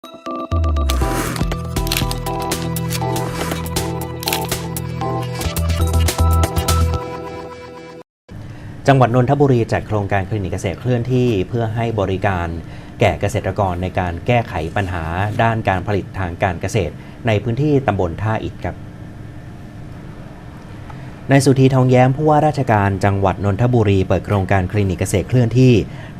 จังหวัดนนทบุรีจัดโครงการคลินิกเกษตรเคลื่อนที่เพื่อให้บริการแก่เกษตรกรในการแก้ไขปัญหาด้านการผลิตทางการเกษตร ในพื้นที่ตำบลท่าอิฐครับนายสุธีทองแย้มผู้ว่าราชการจังหวัดนนทบุรีเปิดโครงการคลินิกเกษตรเคลื่อนที่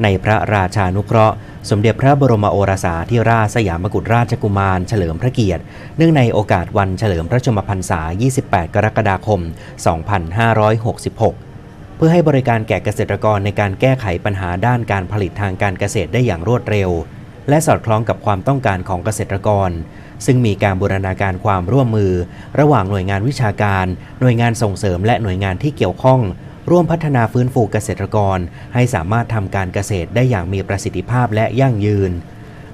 ในพระราชานุเคราะห์ สมเด็จพระบรมโอรสาธิราชสยามกุฎราชกุมารเฉลิมพระเกียรติ เนื่องในโอกาสวันเฉลิมพระชมพรรษา 28 กรกฎาคม 2566 เพื่อให้บริการแก่เกษตรกรในการแก้ไขปัญหาด้านการผลิตทางการเกษตรได้อย่างรวดเร็ว และสอดคล้องกับความต้องการของเกษตรกร ซึ่งมีการบูรณาการความร่วมมือ ระหว่างหน่วยงานวิชาการ หน่วยงานส่งเสริมและหน่วยงานที่เกี่ยวข้อง ร่วมพัฒนาฟื้นฟูเกษตรกร ให้สามารถทำการเกษตรได้อย่างมีประสิทธิภาพและยั่งยืน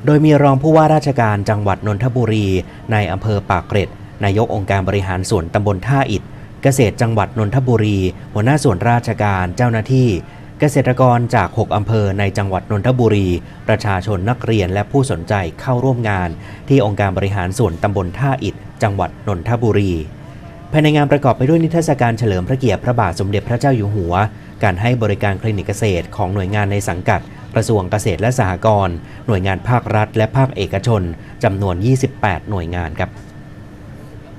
โดยมีรองผู้ว่าราชการจังหวัดนนทบุรี ในอำเภอปากเกร็ด นายกองค์การบริหารส่วนตำบลท่าอิฐเกษตรจังหวัดนนทบุรี หัวหน้าส่วนราชการเจ้าหน้าที่ เกษตรกรจาก 6 อำเภอในจังหวัดนนทบุรี ประชาชนนักเรียนและผู้สนใจเข้าร่วมงาน ที่องค์การบริหารส่วนตำบลท่าอิฐจังหวัดนนทบุรี ภายในงานประกอบไปด้วยนิทรรศการเฉลิมพระเกียรติพระบาทสมเด็จพระเจ้าอยู่หัว การให้บริการคลินิกเกษตรของหน่วยงานในสังกัดกระทรวงเกษตรและสหกรณ์หน่วยงานภาครัฐ และภาคเอกชนจำนวน 28 หน่วยงานครับ